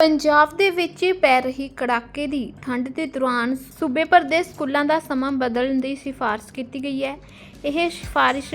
ਪੰਜਾਬ ਦੇ ਵਿੱਚ ਪੈ ਰਹੀ ਕੜਾਕੇ ਦੀ ਠੰਡ ਦੇ ਦੌਰਾਨ ਸੂਬੇ ਭਰ ਦੇ ਸਕੂਲਾਂ ਦਾ ਸਮਾਂ ਬਦਲਣ ਦੀ ਸਿਫਾਰਿਸ਼ ਕੀਤੀ ਗਈ ਹੈ। ਇਹ ਸਿਫਾਰਿਸ਼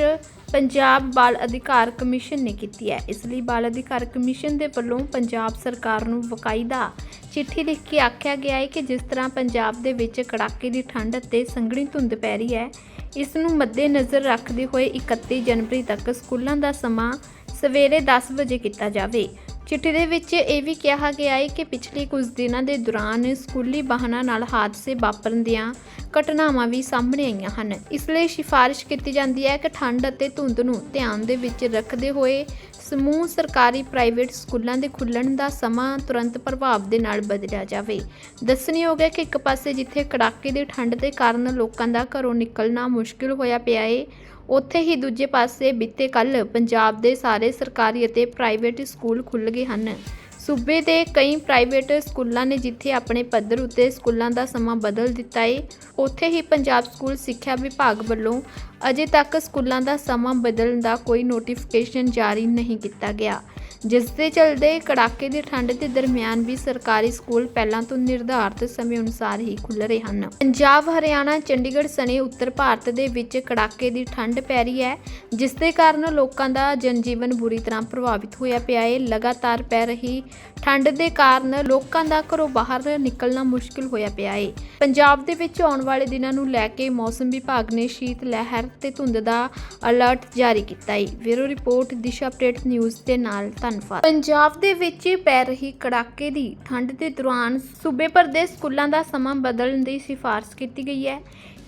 ਪੰਜਾਬ ਬਾਲ ਅਧਿਕਾਰ ਕਮਿਸ਼ਨ ਨੇ ਕੀਤੀ ਹੈ। ਇਸ ਲਈ ਬਾਲ ਅਧਿਕਾਰ ਕਮਿਸ਼ਨ ਦੇ ਵੱਲੋਂ ਪੰਜਾਬ ਸਰਕਾਰ ਨੂੰ ਵਕਾਇਦਾ ਚਿੱਠੀ ਲਿਖ ਕੇ ਆਖਿਆ ਗਿਆ ਹੈ ਕਿ ਜਿਸ ਤਰ੍ਹਾਂ ਪੰਜਾਬ ਦੇ ਵਿੱਚ ਕੜਾਕੇ ਦੀ ਠੰਡ ਅਤੇ ਸੰਘਣੀ ਧੁੰਦ ਪੈ ਰਹੀ ਹੈ, ਇਸ ਨੂੰ ਮੱਦੇਨਜ਼ਰ ਰੱਖਦੇ ਹੋਏ 31 ਜਨਵਰੀ ਤੱਕ ਸਕੂਲਾਂ ਦਾ ਸਮਾਂ ਸਵੇਰੇ 10 ਵਜੇ ਕੀਤਾ ਜਾਵੇ। ਚਿੱਠੀ ਦੇ ਵਿੱਚ ਇਹ ਵੀ ਕਿਹਾ ਗਿਆ ਹੈ ਕਿ ਪਿਛਲੇ ਕੁਝ ਦਿਨਾਂ ਦੇ ਦੌਰਾਨ ਸਕੂਲੀ ਵਾਹਨਾਂ ਨਾਲ ਹਾਦਸੇ ਵਾਪਰਨ ਦੀਆਂ ਘਟਨਾਵਾਂ ਵੀ ਸਾਹਮਣੇ ਆਈਆਂ ਹਨ। ਇਸ ਲਈ ਸਿਫਾਰਿਸ਼ ਕੀਤੀ ਜਾਂਦੀ ਹੈ ਕਿ ਠੰਡ ਅਤੇ ਧੁੰਦ ਨੂੰ ਧਿਆਨ ਦੇ ਵਿੱਚ ਰੱਖਦੇ ਹੋਏ ਸਮੂਹ ਸਰਕਾਰੀ ਪ੍ਰਾਈਵੇਟ ਸਕੂਲਾਂ ਦੇ ਖੁੱਲਣ ਦਾ ਸਮਾਂ ਤੁਰੰਤ ਪ੍ਰਭਾਵ ਦੇ ਨਾਲ ਬਦਲਿਆ ਜਾਵੇ। ਦੱਸਣਯੋਗ ਹੈ ਕਿ ਇੱਕ ਪਾਸੇ ਜਿੱਥੇ ਕੜਾਕੇ ਦੀ ਠੰਡ ਦੇ ਕਾਰਨ ਲੋਕਾਂ ਦਾ ਘਰੋਂ ਨਿਕਲਣਾ ਮੁਸ਼ਕਿਲ ਹੋਇਆ ਪਿਆ ਹੈ ਉੱਥੇ ਹੀ ਦੂਜੇ ਪਾਸੇ ਬੀਤੇ ਕੱਲ ਪੰਜਾਬ ਦੇ ਸਾਰੇ ਸਰਕਾਰੀ ਅਤੇ ਪ੍ਰਾਈਵੇਟ ਸਕੂਲ ਖੁੱਲ੍ਹ ਗਏ ਹਨ। ਸੂਬੇ ਦੇ ਕਈ ਪ੍ਰਾਈਵੇਟ ਸਕੂਲਾਂ ਨੇ ਜਿੱਥੇ ਆਪਣੇ ਪੱਧਰ ਉੱਤੇ ਸਕੂਲਾਂ ਦਾ ਸਮਾਂ ਬਦਲ ਦਿੱਤਾ ਹੈ ਉੱਥੇ ਹੀ ਪੰਜਾਬ ਸਕੂਲ ਸਿੱਖਿਆ ਵਿਭਾਗ ਵੱਲੋਂ ਅਜੇ ਤੱਕ ਸਕੂਲਾਂ ਦਾ ਸਮਾਂ ਬਦਲਣ ਦਾ ਕੋਈ ਨੋਟੀਫਿਕੇਸ਼ਨ ਜਾਰੀ ਨਹੀਂ ਕੀਤਾ ਗਿਆ। ਜਿਸ ਦੇ ਚਲਦੇ ਕੜਾਕੇ ਦੀ ਠੰਡ ਦੇ ਦਰਮਿਆਨ ਵੀ ਸਰਕਾਰੀ ਸਕੂਲ ਪਹਿਲਾਂ ਤੋਂ ਨਿਰਧਾਰਤ ਸਮੇਂ ਅਨੁਸਾਰ ਹੀ ਖੁੱਲ੍ਹ ਰਹੇ ਹਨ। ਪੰਜਾਬ, ਹਰਿਆਣਾ, ਚੰਡੀਗੜ੍ਹ ਸਣੇ ਉੱਤਰ ਭਾਰਤ ਦੇ ਵਿੱਚ ਕੜਾਕੇ ਦੀ ਠੰਡ ਪੈ ਰਹੀ ਹੈ, ਜਿਸ ਦੇ ਕਾਰਨ ਲੋਕਾਂ ਦਾ ਜਨਜੀਵਨ ਬੁਰੀ ਤਰ੍ਹਾਂ ਪ੍ਰਭਾਵਿਤ ਹੋਇਆ ਪਿਆ ਹੈ। ਲਗਾਤਾਰ ਪੈ ਰਹੀ ਠੰਡ ਦੇ ਕਾਰਨ ਲੋਕਾਂ ਦਾ ਘਰੋਂ ਬਾਹਰ ਨਿਕਲਣਾ ਮੁਸ਼ਕਿਲ ਹੋਇਆ ਪਿਆ ਹੈ। ਪੰਜਾਬ ਦੇ ਵਿੱਚ ਆਉਣ ਵਾਲੇ ਦਿਨਾਂ ਨੂੰ ਲੈ ਕੇ ਮੌਸਮ ਵਿਭਾਗ ਨੇ ਸ਼ੀਤ ਲਹਿਰ ਤੇ ਧੁੰਦ ਦਾ ਅਲਰਟ ਜਾਰੀ ਕੀਤਾ ਹੈ। Bureau report, Disha update news ਦੇ ਨਾਲ ਧੰਨਵਾਦ। ਪੰਜਾਬ ਦੇ ਵਿੱਚ ਪੈ ਰਹੀ ਕੜਾਕੇ ਦੀ ਠੰਡ ਦੇ ਦੌਰਾਨ ਸੂਬੇ ਭਰ ਦੇ ਸਕੂਲਾਂ ਦਾ ਸਮਾਂ ਬਦਲਣ ਦੀ ਸਿਫਾਰਿਸ਼ ਕੀਤੀ ਗਈ ਹੈ।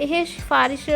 ਇਹ ਸਿਫਾਰਿਸ਼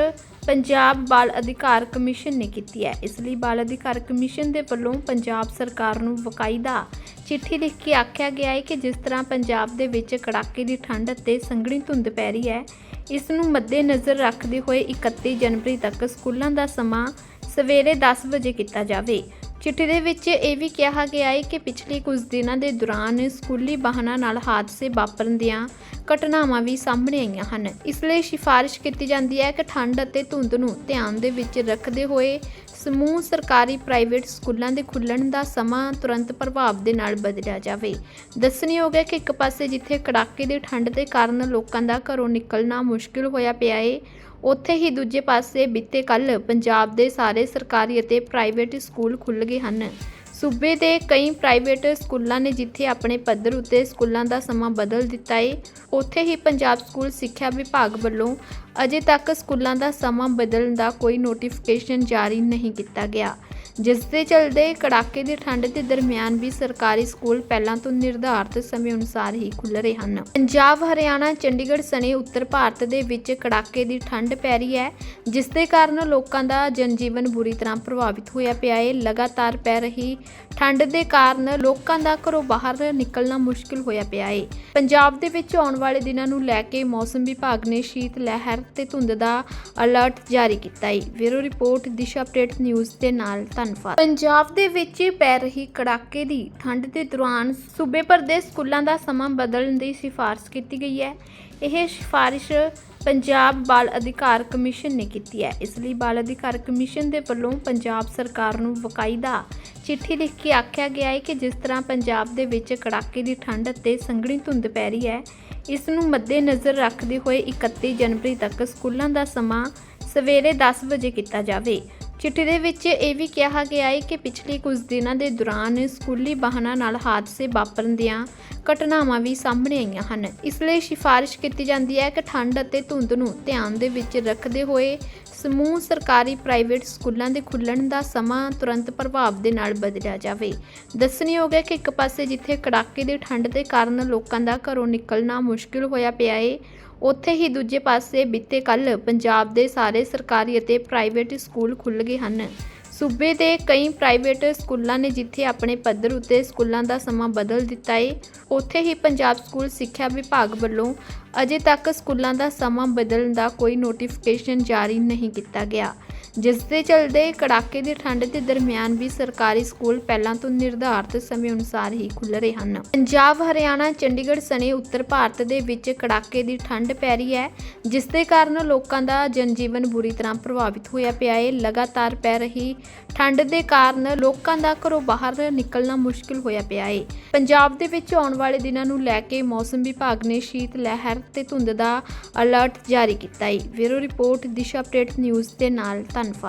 ਪੰਜਾਬ ਬਾਲ ਅਧਿਕਾਰ ਕਮਿਸ਼ਨ ਨੇ ਕੀਤੀ ਹੈ। ਇਸ ਲਈ ਬਾਲ ਅਧਿਕਾਰ ਕਮਿਸ਼ਨ ਦੇ ਵੱਲੋਂ ਪੰਜਾਬ ਸਰਕਾਰ ਨੂੰ ਵਕਾਇਦਾ ਚਿੱਠੀ ਲਿਖ ਕੇ ਆਖਿਆ ਗਿਆ ਹੈ ਕਿ ਜਿਸ ਤਰ੍ਹਾਂ ਪੰਜਾਬ ਦੇ ਵਿੱਚ ਕੜਾਕੇ ਦੀ ਠੰਡ ਅਤੇ ਸੰਘਣੀ ਧੁੰਦ ਪੈ ਰਹੀ ਹੈ, ਇਸ ਨੂੰ ਮੱਦੇਨਜ਼ਰ ਰੱਖਦੇ ਹੋਏ 31 ਜਨਵਰੀ ਤੱਕ ਸਕੂਲਾਂ ਦਾ ਸਮਾਂ ਸਵੇਰੇ 10 ਵਜੇ ਕੀਤਾ ਜਾਵੇ। ਚਿੱਠੀ ਦੇ ਵਿੱਚ ਇਹ ਵੀ ਕਿਹਾ ਗਿਆ ਹੈ ਕਿ ਪਿਛਲੇ ਕੁਝ ਦਿਨਾਂ ਦੇ ਦੌਰਾਨ ਸਕੂਲੀ ਵਾਹਨਾਂ ਨਾਲ ਹਾਦਸੇ ਵਾਪਰਨ ਦੀਆਂ ਘਟਨਾਵਾਂ ਵੀ ਸਾਹਮਣੇ ਆਈਆਂ ਹਨ। ਇਸ ਲਈ ਸਿਫਾਰਿਸ਼ ਕੀਤੀ ਜਾਂਦੀ ਹੈ ਕਿ ਠੰਡ ਅਤੇ ਧੁੰਦ ਨੂੰ ਧਿਆਨ ਦੇ ਵਿੱਚ ਰੱਖਦੇ ਹੋਏ ਸਮੂਹ ਸਰਕਾਰੀ ਪ੍ਰਾਈਵੇਟ ਸਕੂਲਾਂ ਦੇ ਖੁੱਲਣ ਦਾ ਸਮਾਂ ਤੁਰੰਤ ਪ੍ਰਭਾਵ ਦੇ ਨਾਲ ਬਦਲਿਆ ਜਾਵੇ। ਦੱਸਣਯੋਗ ਹੈ ਕਿ ਇੱਕ ਪਾਸੇ ਜਿੱਥੇ ਕੜਾਕੇ ਦੀ ਠੰਡ ਦੇ ਕਾਰਨ ਲੋਕਾਂ ਦਾ ਘਰੋਂ ਨਿਕਲਣਾ ਮੁਸ਼ਕਿਲ ਹੋਇਆ ਪਿਆ ਏ ਉੱਥੇ ਹੀ ਦੂਜੇ ਪਾਸੇ ਬੀਤੇ ਕੱਲ ਪੰਜਾਬ ਦੇ ਸਾਰੇ ਸਰਕਾਰੀ ਅਤੇ ਪ੍ਰਾਈਵੇਟ ਸਕੂਲ ਖੁੱਲ੍ਹ ਗਏ ਹਨ। ਸੂਬੇ ਦੇ ਕਈ ਪ੍ਰਾਈਵੇਟ ਸਕੂਲਾਂ ਨੇ ਜਿੱਥੇ ਆਪਣੇ ਪੱਧਰ ਉੱਤੇ ਸਕੂਲਾਂ ਦਾ ਸਮਾਂ ਬਦਲ ਦਿੱਤਾ ਹੈ ਉੱਥੇ ਹੀ ਪੰਜਾਬ ਸਕੂਲ ਸਿੱਖਿਆ ਵਿਭਾਗ ਵੱਲੋਂ ਅਜੇ ਤੱਕ ਸਕੂਲਾਂ ਦਾ ਸਮਾਂ ਬਦਲਣ ਦਾ ਕੋਈ ਨੋਟੀਫਿਕੇਸ਼ਨ ਜਾਰੀ ਨਹੀਂ ਕੀਤਾ ਗਿਆ। ਜਿਸ ਦੇ ਚਲਦੇ ਕੜਾਕੇ ਦੀ ਠੰਡ ਦੇ ਦਰਮਿਆਨ ਵੀ ਸਰਕਾਰੀ ਸਕੂਲ ਪਹਿਲਾਂ ਤੋਂ ਨਿਰਧਾਰਤ ਸਮੇਂ ਅਨੁਸਾਰ ਹੀ ਖੁੱਲ੍ਹ ਰਹੇ ਹਨ। ਪੰਜਾਬ, ਹਰਿਆਣਾ, ਚੰਡੀਗੜ੍ਹ ਸਣੇ ਉੱਤਰ ਭਾਰਤ ਦੇ ਵਿੱਚ ਕੜਾਕੇ ਦੀ ਠੰਡ ਪੈ ਰਹੀ ਹੈ, ਜਿਸ ਦੇ ਕਾਰਨ ਲੋਕਾਂ ਦਾ ਜਨਜੀਵਨ ਬੁਰੀ ਤਰ੍ਹਾਂ ਪ੍ਰਭਾਵਿਤ ਹੋਇਆ ਪਿਆ ਹੈ। ਲਗਾਤਾਰ ਪੈ ਰਹੀ ਠੰਡ ਦੇ ਕਾਰਨ ਲੋਕਾਂ ਦਾ ਘਰੋਂ ਬਾਹਰ ਨਿਕਲਣਾ ਮੁਸ਼ਕਿਲ ਹੋਇਆ ਪਿਆ ਹੈ। ਪੰਜਾਬ ਦੇ ਵਿੱਚ ਆਉਣ ਵਾਲੇ ਦਿਨਾਂ ਨੂੰ ਲੈ ਕੇ ਮੌਸਮ ਵਿਭਾਗ ਨੇ ਸ਼ੀਤ ਲਹਿਰ ਤੇ ਧੁੰਦ ਦਾ ਅਲਰਟ ਜਾਰੀ ਕੀਤਾ ਹੈ। Bureau report, Disha update news ਦੇ ਨਾਲ ਧੰਨਵਾਦ। ਪੰਜਾਬ ਦੇ ਵਿੱਚ ਪੈ ਰਹੀ ਕੜਾਕੇ ਦੀ ਠੰਡ ਦੇ ਦੌਰਾਨ ਸੂਬੇ ਭਰ ਦੇ ਸਕੂਲਾਂ ਦਾ ਸਮਾਂ ਬਦਲਣ ਦੀ ਸਿਫਾਰਿਸ਼ ਕੀਤੀ ਗਈ ਹੈ। ਇਹ ਸਿਫਾਰਿਸ਼ ਪੰਜਾਬ ਬਾਲ ਅਧਿਕਾਰ ਕਮਿਸ਼ਨ ਨੇ ਕੀਤੀ ਹੈ। ਇਸ ਲਈ ਬਾਲ ਅਧਿਕਾਰ ਕਮਿਸ਼ਨ ਦੇ ਵੱਲੋਂ ਪੰਜਾਬ ਸਰਕਾਰ ਨੂੰ ਵਕਾਇਦਾ ਚਿੱਠੀ ਲਿਖ ਕੇ ਆਖਿਆ ਗਿਆ ਹੈ ਕਿ ਜਿਸ ਤਰ੍ਹਾਂ ਪੰਜਾਬ ਦੇ ਵਿੱਚ ਕੜਾਕੇ ਦੀ ਠੰਡ ਅਤੇ ਸੰਘਣੀ ਧੁੰਦ ਪੈ ਰਹੀ ਹੈ ਇਸ ਨੂੰ ਮੱਦੇਨਜ਼ਰ ਰੱਖਦੇ ਹੋਏ 31 ਜਨਵਰੀ ਤੱਕ ਸਕੂਲਾਂ ਦਾ ਸਮਾਂ ਸਵੇਰੇ 10 ਵਜੇ ਕੀਤਾ ਜਾਵੇ। ਚਿੱਠੀ ਦੇ ਵਿੱਚ ਇਹ ਵੀ ਕਿਹਾ ਗਿਆ ਹੈ ਕਿ ਪਿਛਲੇ ਕੁਝ ਦਿਨਾਂ ਦੇ ਦੌਰਾਨ ਸਕੂਲੀ ਵਾਹਨਾਂ ਨਾਲ ਹਾਦਸੇ ਵਾਪਰਨ ਦੀਆਂ ਘਟਨਾਵਾਂ ਵੀ ਸਾਹਮਣੇ ਆਈਆਂ ਹਨ। ਇਸ ਲਈ ਸਿਫਾਰਿਸ਼ ਕੀਤੀ ਜਾਂਦੀ ਹੈ ਕਿ ਠੰਡ ਅਤੇ ਧੁੰਦ ਨੂੰ ਧਿਆਨ ਦੇ ਵਿੱਚ ਰੱਖਦੇ ਹੋਏ ਸਮੂਹ ਸਰਕਾਰੀ ਪ੍ਰਾਈਵੇਟ ਸਕੂਲਾਂ ਦੇ ਖੁੱਲਣ ਦਾ ਸਮਾਂ ਤੁਰੰਤ ਪ੍ਰਭਾਵ ਦੇ ਨਾਲ ਬਦਲਿਆ ਜਾਵੇ। ਦੱਸਣਯੋਗ ਹੈ ਕਿ ਇੱਕ ਪਾਸੇ ਜਿੱਥੇ ਕੜਾਕੇ ਦੀ ਠੰਡ ਦੇ ਕਾਰਨ ਲੋਕਾਂ ਦਾ ਘਰੋਂ ਨਿਕਲਣਾ ਮੁਸ਼ਕਿਲ ਹੋਇਆ ਪਿਆ ਏ ਉੱਥੇ ਹੀ ਦੂਜੇ ਪਾਸੇ ਬੀਤੇ ਕੱਲ ਪੰਜਾਬ ਦੇ ਸਾਰੇ ਸਰਕਾਰੀ ਅਤੇ ਪ੍ਰਾਈਵੇਟ ਸਕੂਲ ਖੁੱਲ੍ਹ ਗਏ ਹਨ। ਸੂਬੇ ਦੇ ਕਈ ਪ੍ਰਾਈਵੇਟ ਸਕੂਲਾਂ ਨੇ ਜਿੱਥੇ ਆਪਣੇ ਪੱਧਰ ਉੱਤੇ ਸਕੂਲਾਂ ਦਾ ਸਮਾਂ ਬਦਲ ਦਿੱਤਾ ਏ, ਉੱਥੇ ਹੀ ਪੰਜਾਬ ਸਕੂਲ ਸਿੱਖਿਆ ਵਿਭਾਗ ਵੱਲੋਂ ਅਜੇ ਤੱਕ ਸਕੂਲਾਂ ਦਾ ਸਮਾਂ ਬਦਲਣ ਦਾ ਕੋਈ ਨੋਟੀਫਿਕੇਸ਼ਨ ਜਾਰੀ ਨਹੀਂ ਕੀਤਾ ਗਿਆ। ਜਿਸ ਦੇ ਚਲਦੇ ਕੜਾਕੇ ਦੀ ਠੰਡ ਦੇ ਦਰਮਿਆਨ ਵੀ ਸਰਕਾਰੀ ਸਕੂਲ ਪਹਿਲਾਂ ਤੋਂ ਨਿਰਧਾਰਤ ਸਮੇਂ ਅਨੁਸਾਰ ਹੀ ਖੁੱਲ੍ਹ ਰਹੇ ਹਨ। ਪੰਜਾਬ, ਹਰਿਆਣਾ, ਚੰਡੀਗੜ੍ਹ ਸਣੇ ਉੱਤਰ ਭਾਰਤ ਦੇ ਵਿੱਚ ਕੜਾਕੇ ਦੀ ਠੰਡ ਪੈ ਰਹੀ ਹੈ, ਜਿਸ ਦੇ ਕਾਰਨ ਲੋਕਾਂ ਦਾ ਜਨਜੀਵਨ ਬੁਰੀ ਤਰ੍ਹਾਂ ਪ੍ਰਭਾਵਿਤ ਹੋਇਆ ਪਿਆ ਹੈ। ਲਗਾਤਾਰ ਪੈ ਰਹੀ ਠੰਡ ਦੇ ਕਾਰਨ ਲੋਕਾਂ ਦਾ ਘਰੋਂ ਬਾਹਰ ਨਿਕਲਣਾ ਮੁਸ਼ਕਿਲ ਹੋਇਆ ਪਿਆ ਹੈ। ਪੰਜਾਬ ਦੇ ਵਿੱਚ ਆਉਣ ਵਾਲੇ ਦਿਨਾਂ ਨੂੰ ਲੈ ਕੇ ਮੌਸਮ ਵਿਭਾਗ ਨੇ ਸ਼ੀਤ ਲਹਿਰ ਤੇ ਧੁੰਦ ਦਾ ਅਲਰਟ ਜਾਰੀ ਕੀਤਾ ਹੈ। Bureau report, Disha update news ਦੇ ਨਾਲ। ਧੰਨਵਾਦ